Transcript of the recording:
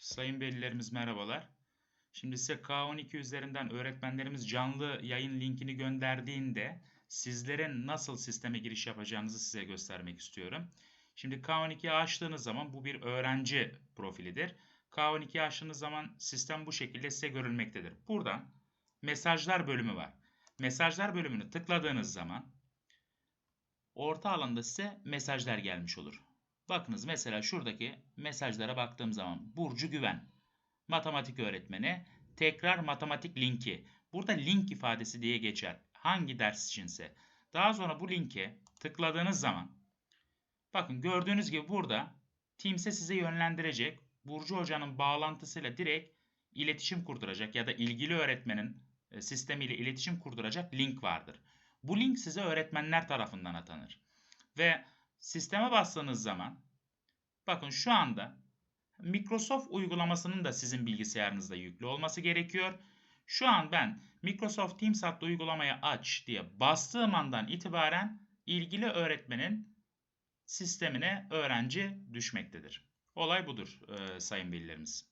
Sayın velilerimiz merhabalar. Şimdi size K12 üzerinden öğretmenlerimiz canlı yayın linkini gönderdiğinde sizlere nasıl sisteme giriş yapacağınızı size göstermek istiyorum. Şimdi K12'yi açtığınız zaman bu bir öğrenci profilidir. K12'yi açtığınız zaman sistem bu şekilde size görülmektedir. Buradan mesajlar bölümü var. Mesajlar bölümünü tıkladığınız zaman orta alanda size mesajlar gelmiş olur. Bakınız mesela şuradaki mesajlara baktığım zaman Burcu Güven, matematik öğretmeni, tekrar matematik linki. Burada link ifadesi diye geçer. Hangi ders içinse. Daha sonra bu linke tıkladığınız zaman bakın gördüğünüz gibi burada Teams'e size yönlendirecek. Burcu Hoca'nın bağlantısıyla direkt iletişim kurduracak ya da ilgili öğretmenin e, sistemiyle iletişim kurduracak link vardır. Bu link size öğretmenler tarafından atanır. Ve sisteme bastığınız zaman bakın şu anda Microsoft uygulamasının da sizin bilgisayarınızda yüklü olması gerekiyor. Şu an ben Microsoft Teams adlı uygulamayı aç diye bastığım andan itibaren ilgili öğretmenin sistemine öğrenci düşmektedir. Olay budur e, sayın velilerimiz.